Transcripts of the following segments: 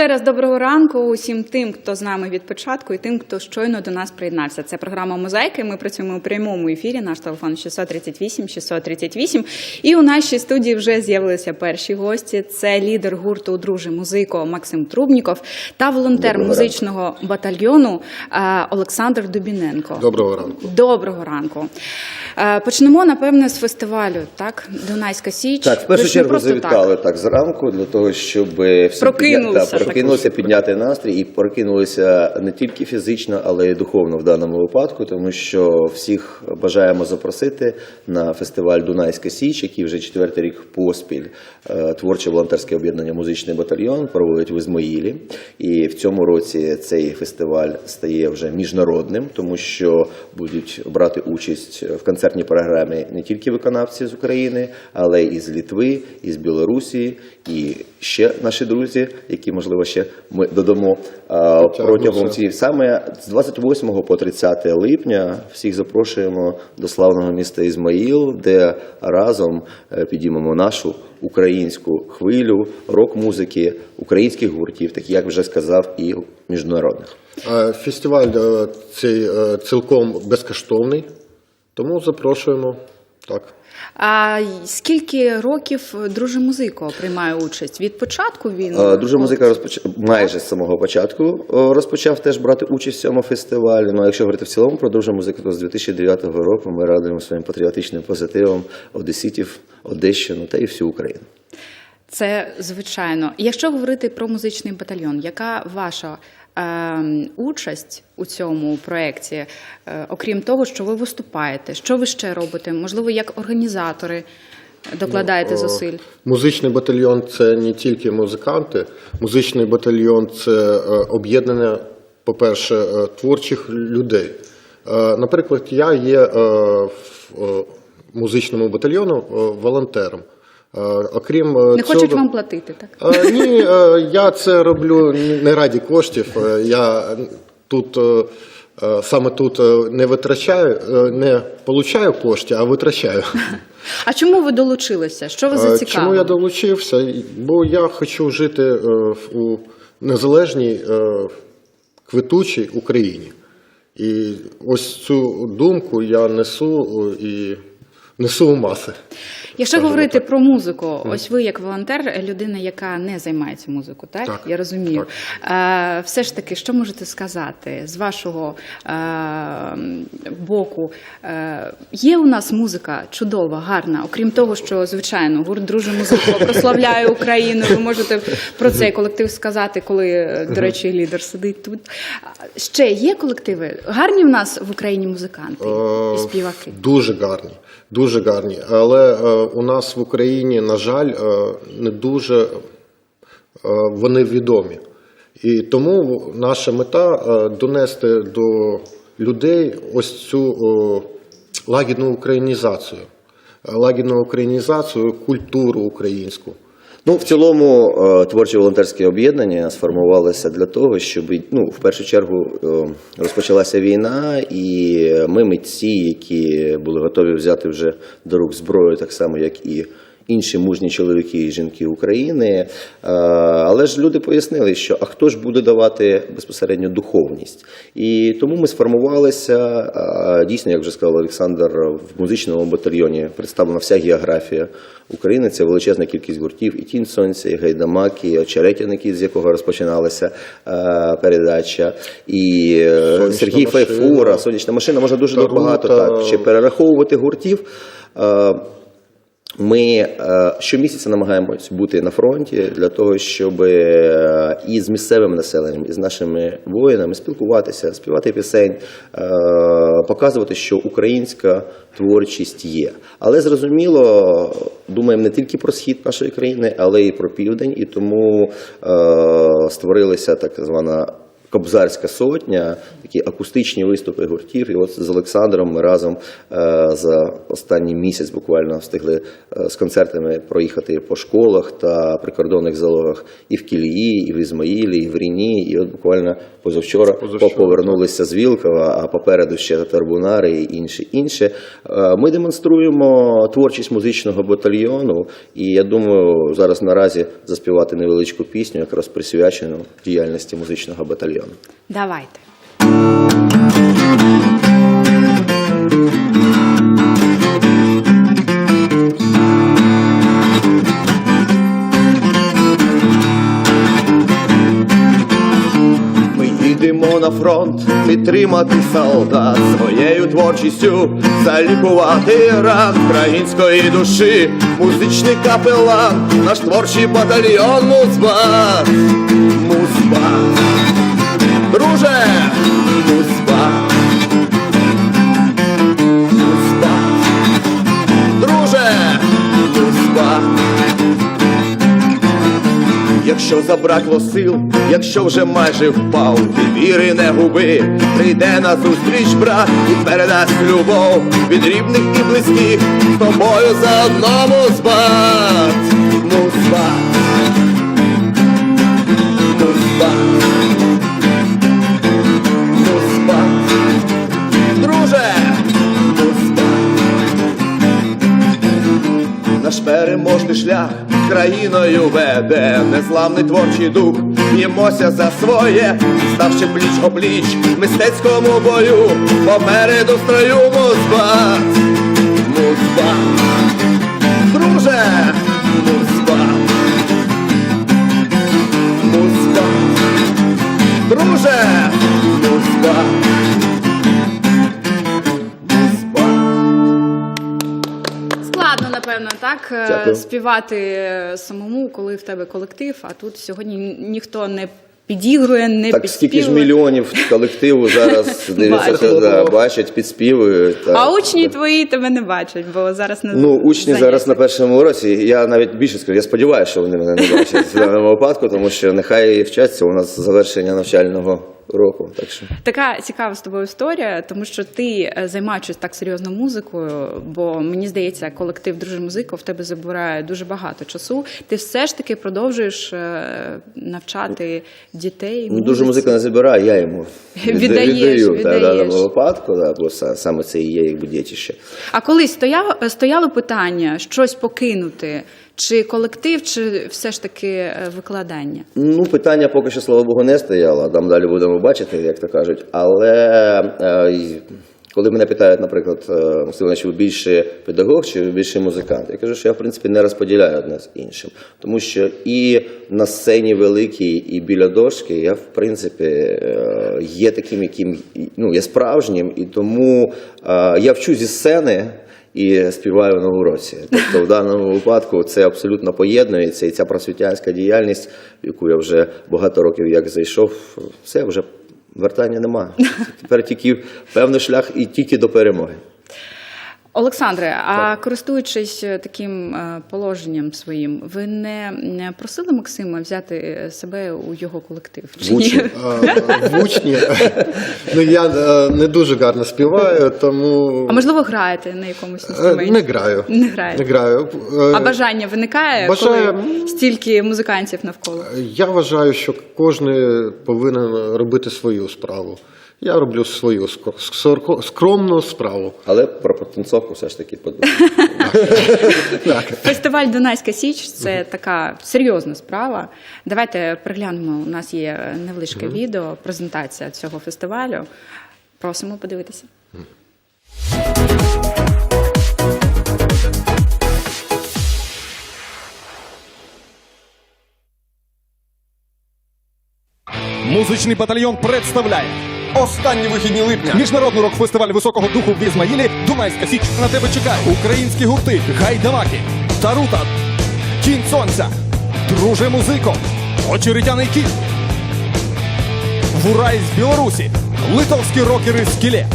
Ще раз доброго ранку усім тим, хто з нами від початку, і тим, хто щойно до нас приєднався. Це програма Мозаїки. Ми працюємо у прямому ефірі. Наш телефон 638 638. І у нашій студії вже з'явилися перші гості. Це лідер гурту Друже музико Максим Трубніков та волонтер Доброго музичного батальйону е, Олександр Дубіненко. Доброго ранку. Доброго ранку. Е, Почнемо, напевне, з фестивалю, так? Дунайська Січ. Так, в першу чергу завітали так. зранку для того, щоб всі Прокинулися прокинулися, підняти настрій і прокинулися не тільки фізично, але й духовно в даному випадку, тому що всіх бажаємо запросити на фестиваль Дунайська Січ, який вже четвертий рік поспіль е, творче волонтерське об'єднання Музичний батальйон проводить в Ізмаїлі. І в цьому році цей фестиваль стає вже міжнародним, тому що будуть брати участь в концертній програмі не тільки виконавці з України, але і з Літви, і з Білорусі, і ще наші друзі, які можливо ще ми додамо а, протягом цієї саме з 28 по 30 липня. Всіх запрошуємо до славного міста Ізмаїл, де разом е, підіймемо нашу українську хвилю рок-музики, українських гуртів, такі як вже сказав, і міжнародних. Е, Фестиваль е, цей е, цілком безкоштовний, тому запрошуємо. Так. А скільки років друже музико приймає участь? Від початку він Друже музика розпоч... майже з самого початку розпочав теж брати участь в цьому фестивалі. Ну а якщо говорити в цілому про друже музику, то з 2009 року ми радуємо своїм патріотичним позитивом одеситів, Одещину та і всю Україну. Це звичайно. Якщо говорити про музичний батальйон, яка ваша участь у цьому проєкті, е, окрім того, що ви виступаєте, що ви ще робите? Можливо, як організатори докладаєте Е, зусиль? Музичний батальйон це не тільки музиканти. Музичний батальйон це е, об'єднання, по-перше, творчих людей. Наприклад, я є в музичному батальйону волонтером. Е, Окрім е, Не цього, хочуть вам платити, так? Е, Ні, я це роблю не раді коштів. Я тут саме тут не витрачаю, не получаю кошти, а витрачаю. А чому ви долучилися? Що ви зацікавили? Чому я долучився? Бо я хочу жити у незалежній квитучій Україні. І ось цю думку я несу і несу маси. Якщо говорити про музику, ось ви як волонтер, людина, яка не займається музикою, так? Так, Я розумію. Е, все ж таки, що можете сказати з вашого боку? Є у нас музика чудова, гарна, окрім того, що звичайно гурт друже музико прославляє Україну. Ви можете про цей колектив сказати, коли, до речі, лідер сидить тут. Ще є колективи? Гарні в нас в Україні музиканти і Е, співаки. Дуже гарні, дуже гарні. Але е, у нас в Україні, на жаль, е, не дуже е, вони відомі. І тому наша мета донести до людей ось цю лагідну українізацію, лагідну українізацію, культуру українську. Ну, в цілому, творчі творче волонтерське об'єднання сформувалося для того, щоб ну, в першу чергу е, розпочалася війна, і ми митці, які були готові взяти вже до рук зброю, так само як і інші мужні чоловіки і жінки України. Е, Але ж люди пояснили, що а хто ж буде давати безпосередньо духовність? І тому ми сформувалися. е, Дійсно, як вже сказав Олександр, в музичному батальйоні представлена вся географія України. Це величезна кількість гуртів, і Тінь Сонця, і Гайдамак, і Очеретяники, з якого розпочиналася е, передача, і Сонячна Сергій машина. Файфура, сонячна машина. Можна дуже Тарута. багато так ще перераховувати гуртів. Ми е, щомісяця намагаємось бути на фронті для того, щоб е, і з місцевим населенням, і з нашими воїнами спілкуватися, співати пісень, е, показувати, що українська творчість є. Але зрозуміло, думаємо не тільки про схід нашої країни, але й про південь, і тому створилася так звана Кобзарська сотня, такі акустичні виступи гуртів. І от з Олександром ми разом е, за останній місяць буквально встигли е, з концертами проїхати по школах та прикордонних залогах і в Кілії, і в Ізмаїлі, і в Ріні. І от буквально позавчора, Позавчора, повернулися з Вілкова, а попереду ще Тарбунари і інше інше. Ми демонструємо творчість музичного батальйону, і я думаю, зараз наразі заспівати невеличку пісню, якраз присвячену діяльності музичного батальйону. Давайте. Ми їдемо на фронт підтримати солдат своєю творчістю, залікувати ран української душі, музичний капелан, наш творчий батальйон Музбат. Музбат. Друже, Музбат. Музбат. Друже, Музбат. Якщо забракло сил, якщо вже майже впав, ти віри не губи, прийде на зустріч брат і передасть любов від рівних і близьких з тобою заодно музбат, музбат, музбат, Переможний шлях країною веде. Незламний творчий дух, б'ємося за своє, ставши пліч опліч в мистецькому бою, попереду строю музбат, музбат, друже, музбат, музбат, друже, музбат. Напевно, так е, Дякую. співати самому, коли в тебе колектив, а тут сьогодні ніхто не підігрує, не Так скільки ж мільйонів колективу зараз дивляться, Бачать. да, бачать, підспівують. так. А учні твої тебе не бачать, бо зараз не Ну, учні заняття. зараз на першому уроці. Я навіть більше скажу, я сподіваюся, що вони мене не бачать в даному випадку, тому що нехай вчаться у нас завершення навчального року. Так що Така цікава з тобою історія, тому що ти е, займаючись так серйозно музикою, бо мені здається, колектив Друже музика в тебе забирає дуже багато часу. Ти все ж таки продовжуєш е, навчати дітей. ну, дуже музика не забирає, я йому від- Віддаєш, віддаю в даному випадку, да, бо са- саме це і є якби дітище. А колись стояло, стояло питання щось покинути, чи колектив, чи все ж таки е, викладання? Ну, питання поки що, слава Богу, не стояло. Там далі будемо бачити, як то кажуть. Але е, коли мене питають, наприклад, е, Максим Іванович, ви більше педагог чи ви більше музикант, я кажу, що я в принципі не розподіляю одне з іншим. Тому що і на сцені великій, і біля дошки я в принципі е, є таким, яким ну, є справжнім, і тому е, я вчу зі сцени. І співаю на уроці. Тобто в даному випадку це абсолютно поєднується, і ця просвітянська діяльність, в яку я вже багато років як зайшов, все вже вертання немає. Тепер тільки певний шлях і тільки до перемоги. Олександре, а користуючись е, таким е, положенням своїм, ви не просили Максима взяти е, себе у його колектив? Чи В учні. Е, учні ну, я не дуже гарно співаю, тому А можливо, граєте на якомусь інструменті? не граю. Не граєте. Не граю. А бажання виникає, Бажаю. коли стільки музикантів навколо? Я вважаю, що кожен повинен робити свою справу. Я роблю свою скромну справу. Але про потанцовку все ж таки подумаю. Фестиваль Дунайська Січ це така серйозна справа. Давайте приглянемо. У нас є невеличке відео, презентація цього фестивалю. Просимо подивитися. Музичний батальйон представляє Останні вихідні липня. міжнародний рок-фестиваль високого духу в Ізмаїлі Дунайська Січ на тебе чекає. Українські гурти Гайдамаки, Тарута, Кінь Сонця, Друже Музико, Очеретяний кіт, Вурай з Білорусі, литовські рокери Скіле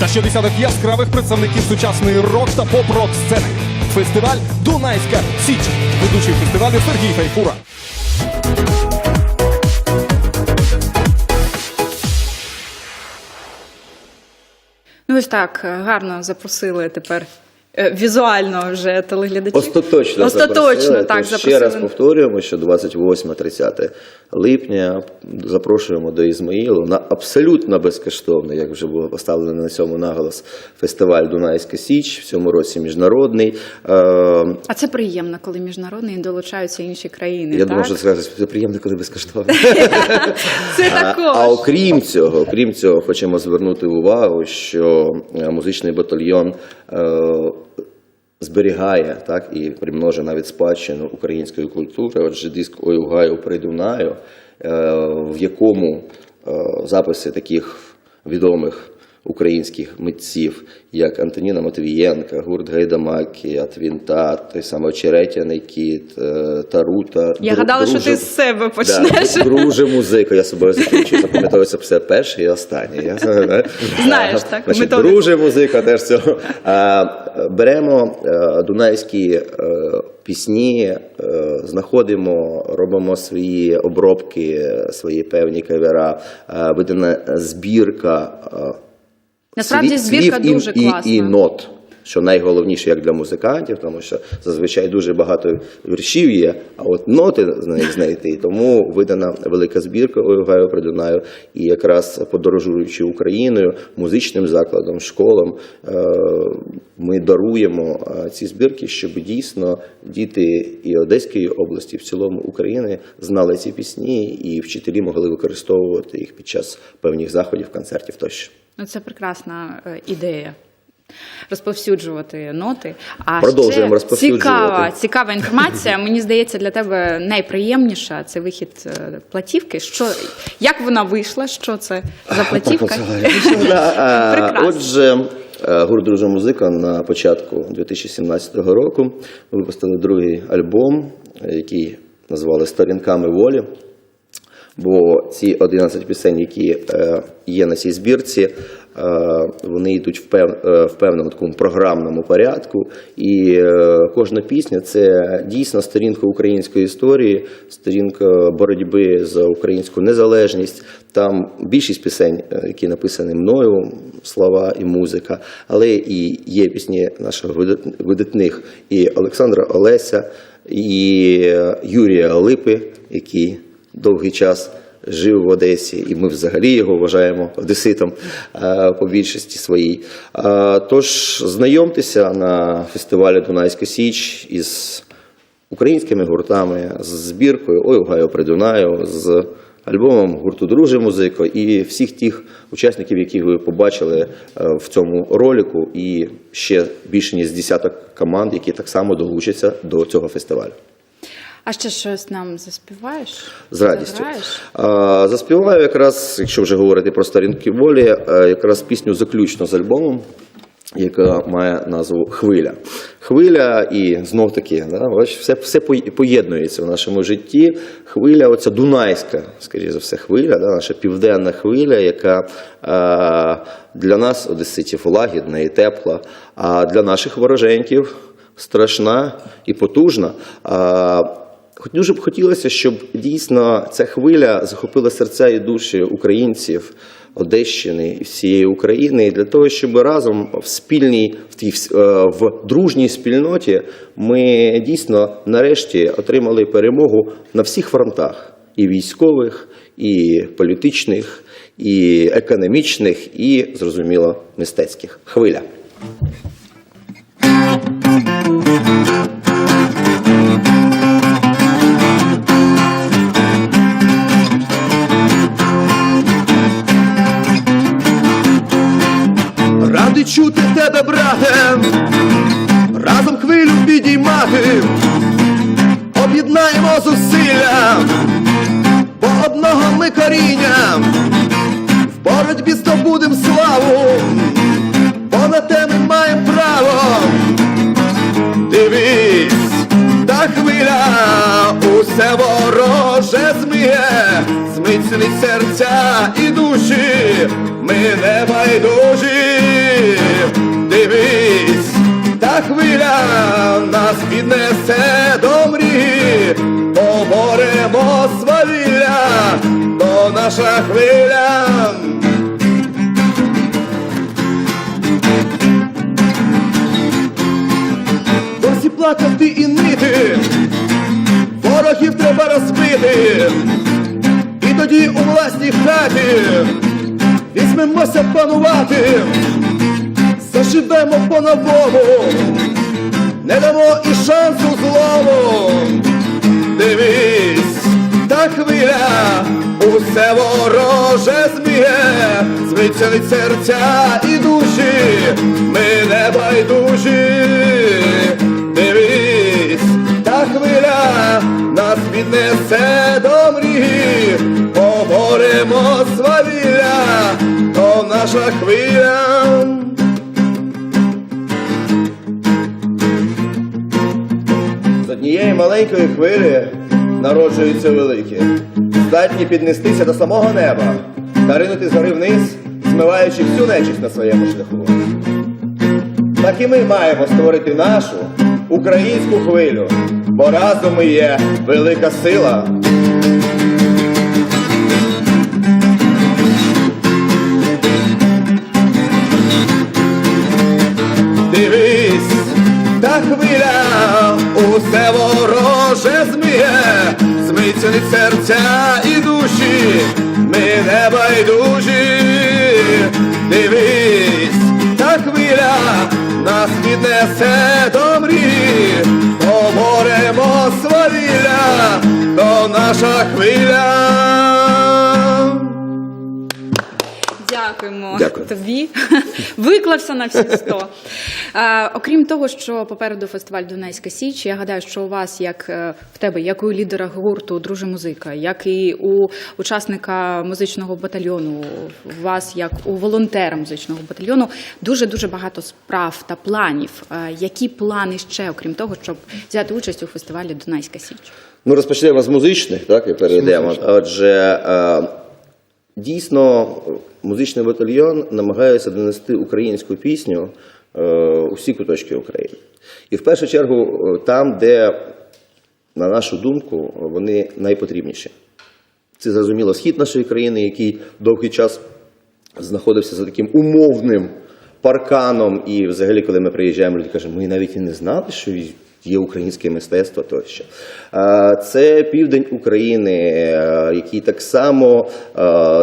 та ще десяток яскравих представників сучасної рок та поп-рок сцени. Фестиваль Дунайська Січ. Ведучий фестивалю Сергій Файфура. Ну ось так е, гарно запросили тепер візуально вже телеглядачів. Остаточно, Остаточно, запросили. так, запросили. Ще раз повторюємо, що 28-30 липня запрошуємо до Ізмаїлу на абсолютно безкоштовний, як вже було поставлено на цьому наголос, фестиваль Дунайська Січ, в цьому році міжнародний. Е, А це приємно, коли міжнародний долучаються інші країни. Я так? думав, що сказати, це приємно, коли безкоштовно. Це також. а окрім цього, окрім цього, хочемо звернути увагу, що е, музичний батальйон е, зберігає так і примножує навіть спадщину української культури. Отже, диск «Ой, гаю придунаю, е, в якому е, записи таких відомих українських митців, як Антоніна Матвієнка, гурт Гайдамаки, Атвінта, той самий Очеретяний кіт, е, Тарута. Я Дру- гадала, що ти з себе Да, почнеш. друже музика, я собою закінчую. Запам'ятовую це все перше і останнє. Я, Знаєш, так, Значить, друже музика теж цього. А, беремо е, дунайські е, пісні, знаходимо, робимо свої обробки, свої певні кавера, видана збірка. Насправді збірка слів дуже і, класна. І, нот. Що найголовніше як для музикантів, тому що зазвичай дуже багато віршів є, а от ноти з них знайти. Тому видана велика збірка «Ой, гаю придунаю. І якраз подорожуючи Україною, музичним закладом, школам, е, ми даруємо е, ці збірки, щоб дійсно діти і Одеської області, і в цілому України знали ці пісні, і вчителі могли використовувати їх під час певних заходів, концертів тощо. Ну, це прекрасна е, ідея. Розповсюджувати ноти. А Продовжуємо ще розповсюджувати. Цікава, цікава інформація. Мені здається, для тебе найприємніша це вихід е, платівки. Що, як вона вийшла? Що це за платівка? Отже, е, гурт Дружа музика на початку 2017 року випустили другий альбом, який назвали Сторінками волі. Бо ці 11 пісень, які е, є на цій збірці, е, вони йдуть е, в певному такому програмному порядку. І кожна пісня це дійсно сторінка української історії, сторінка боротьби за українську незалежність. Там більшість пісень, які написані мною, слова і музика, але і є пісні наших видат- видатних і Олександра Олеся, і Юрія Липи, який довгий час жив в Одесі, і ми взагалі його вважаємо одеситом е, по більшості своїй. Е, Тож знайомтеся на фестивалі Дунайська Січ із українськими гуртами, з збіркою Ой, гаю при Дунаю, з альбомом гурту Друже музико і всіх тих учасників, яких ви побачили е, в цьому ролику, і ще більше ніж десяток команд, які так само долучаться до цього фестивалю. А ще щось нам заспіваєш? З радістю. А, Заспіваю якраз, якщо вже говорити про сторінки волі, е, якраз пісню заключно з альбомом, яка має назву Хвиля. Хвиля і знов таки, да, бач, все, все поєднується в нашому житті. Хвиля, оця Дунайська, скоріше за все, хвиля, да, наша південна хвиля, яка е, для нас, одеситів, лагідна і тепла, а для наших вороженьків страшна і потужна. А, Хоч дуже б хотілося, щоб дійсно ця хвиля захопила серця і душі українців, Одещини і всієї України, для того, щоб разом в спільній, в тій е, в дружній спільноті ми дійсно нарешті отримали перемогу на всіх фронтах: і військових, і політичних, і економічних, і зрозуміло мистецьких. Хвиля. Боротьбі здобудем славу, бо на те ми маємо право. Дивись, та хвиля усе вороже зміє, зміцнить серця і душі, ми не байдужі. Дивись, та хвиля нас піднесе до мрії, поборемо свавілля, то наша хвиля. Плакати і нити, ворогів треба розбити, і тоді у власній хаті візьмемося панувати, заживемо по-новому, не дамо і шансу злому. Дивись, та хвиля, усе вороже зміє, від серця і душі, ми не байдужі. Нас піднесе до мрії, поборемо свавілля, то наша хвиля. З однієї маленької хвилі народжуються великі, здатні піднестися до самого неба та ринути згори вниз, змиваючи всю нечисть на своєму шляху. Так і ми маємо створити нашу українську хвилю, бо разом ми є велика сила. Дивись, та хвиля, усе вороже зміє, змиться серця і душі, ми не байдужі. Дивись, та хвиля нас піднесе до мрії, поборемо свавілля, то наша хвиля. Дякуємо Дякую. тобі. Виклався на всі сто. Окрім того, що попереду фестиваль Дунайська Січ, я гадаю, що у вас, як е, в тебе, як у лідера гурту Друже музика, як і у учасника музичного батальйону, у вас, як у волонтера музичного батальйону, дуже дуже багато справ та планів. Які плани ще, окрім того, щоб взяти участь у фестивалі Дунайська Січ? Ну, розпочнемо з музичних, так, і перейдемо. Отже, е, дійсно, музичний батальйон намагається донести українську пісню е, у всі куточки України. І в першу чергу е, там, де, на нашу думку, вони найпотрібніші. Це зрозуміло схід нашої країни, який довгий час знаходився за таким умовним парканом. І взагалі, коли ми приїжджаємо, люди кажуть, ми навіть і не знали, що є українське мистецтво тощо. Це південь України, е, який так само е,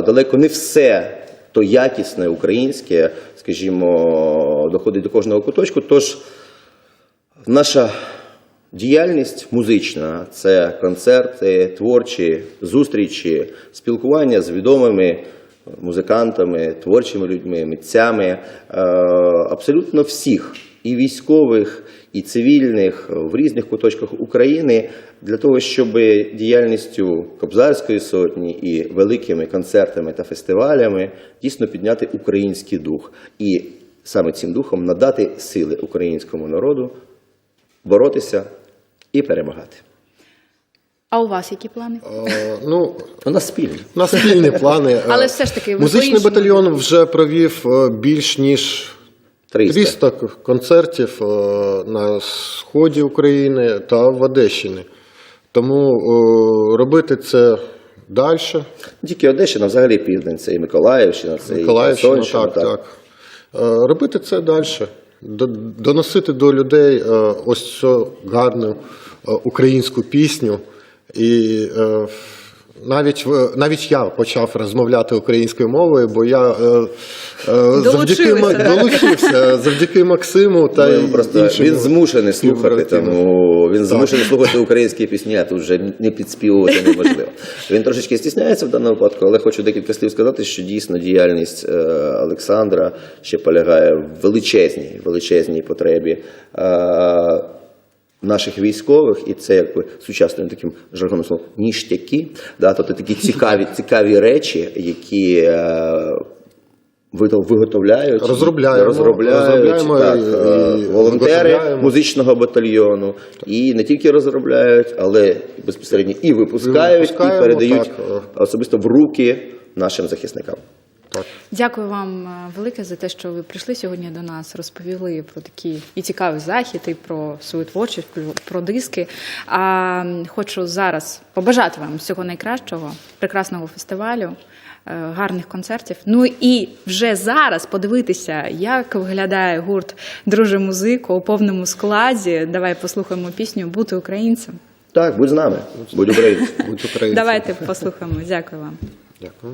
далеко не все то якісне українське, скажімо, доходить до кожного куточку. Тож Наша діяльність музична це концерти, творчі зустрічі, спілкування з відомими музикантами, творчими людьми, митцями е, абсолютно всіх і військових, і цивільних в різних куточках України для того, щоб діяльністю Кобзарської сотні і великими концертами та фестивалями дійсно підняти український дух і саме цим духом надати сили українському народу боротися і перемагати. А у вас які плани? Е, Ну, У нас спільні. У нас спільні плани. Е, Але все ж таки, музичний батальйон вже провів е, більш ніж 300. 300 концертів е, на сході України та в Одещині. Тому е, робити це далі. Тільки Одещина, взагалі південь, це і Миколаївщина, це Миколаївщина, і Херсонщина, так, так. Е, Робити це далі. Доносити до людей ось цю гарну українську пісню. І навіть, навіть я почав розмовляти українською мовою, бо я е, е, завдяки долучився завдяки Максиму та Ну, просто іншим він змушений слухати, тому він змушений слухати українські пісні, а тут вже не підспівувати неможливо. Він трошечки стісняється в даному випадку, але хочу декілька слів сказати, що дійсно діяльність е, Олександра ще полягає в величезній, величезній потребі. Е, Наших військових, і це якби сучасним таким жаргоном словом ніштяки, да, тобто такі цікаві, цікаві речі, які е, виготовляють, Розробляємо, розробляють розробляємо так, і- е, і волонтери музичного батальйону. І не тільки розробляють, але безпосередньо і випускають, і Випускаємо, передають так. особисто в руки нашим захисникам. Так. Дякую вам е, велике за те, що ви прийшли сьогодні до нас, розповіли про такий і цікавий захід, і про свою творчість, про- про диски. А хочу зараз побажати вам всього найкращого, прекрасного фестивалю. гарних концертів. Ну і вже зараз подивитися, як виглядає гурт Друже музику у повному складі. Давай послухаємо пісню Бути українцем. Так, будь з нами, будь українцем. Будь українцем. Давайте послухаємо. Дякую вам. Дякую.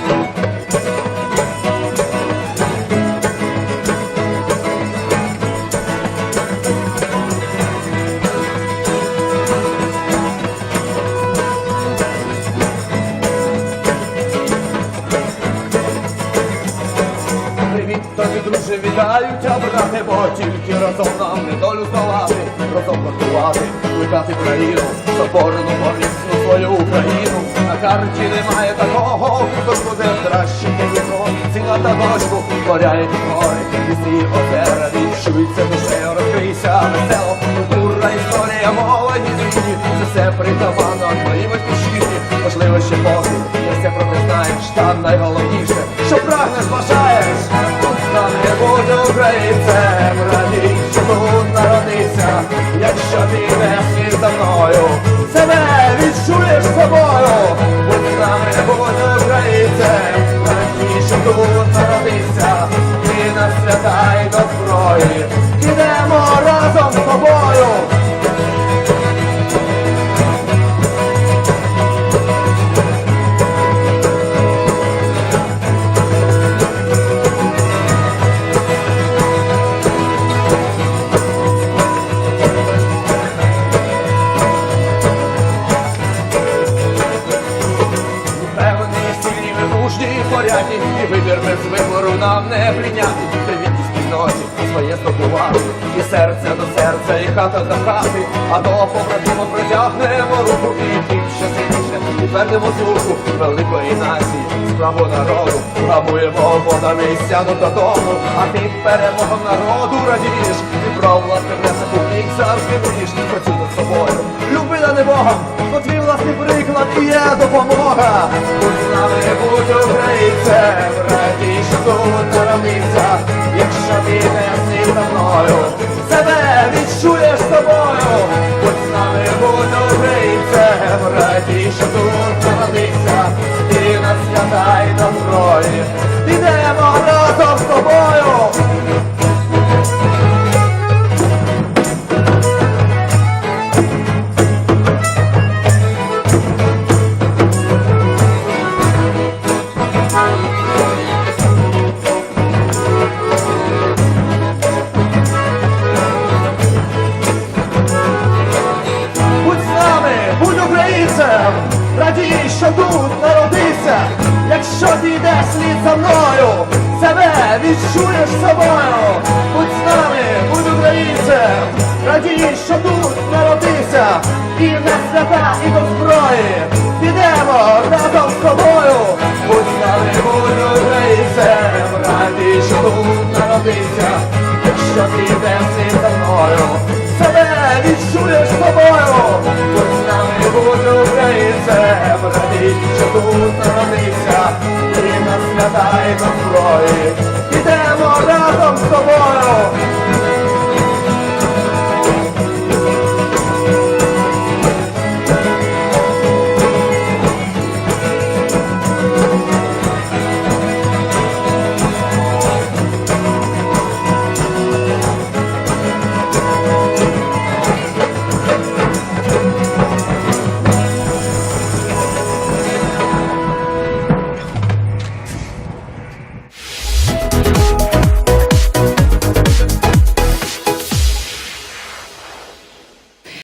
тя, брате, бо тільки разом нам не долю здолати, разом врятувати, плекати країну, соборну помісну свою Україну. На карті немає такого, хто буде краще Дніпро, ціна та дощку, моря і гори, ліси, озера, відчується душею, розкрийся весело, культура, історія, мова і зміни, це все притаманно твоїй батьківщині, можливо, ще поки, не все про те знаєш, та найголовніше, що прагнеш, бажаєш, тут не буде українцем, радій, що тут народився, якщо ти не слід за мною, себе протягнемо руку і тим, що сильніше, підтвердимо звуку великої нації, справу народу, грабуємо водами і сяду додому, а ти перемогом народу радієш, і про власне внесок у бік завжди мрієш, працюй над собою, люби не Богом, бо твій власний приклад і є допомога. Будь з нами, будь українцем, радій, що тут народився, якщо ти не слід за мною, себе відчуєш собою. Українцем, раді, що тут народився, ти нас свята й до зброї, підемо разом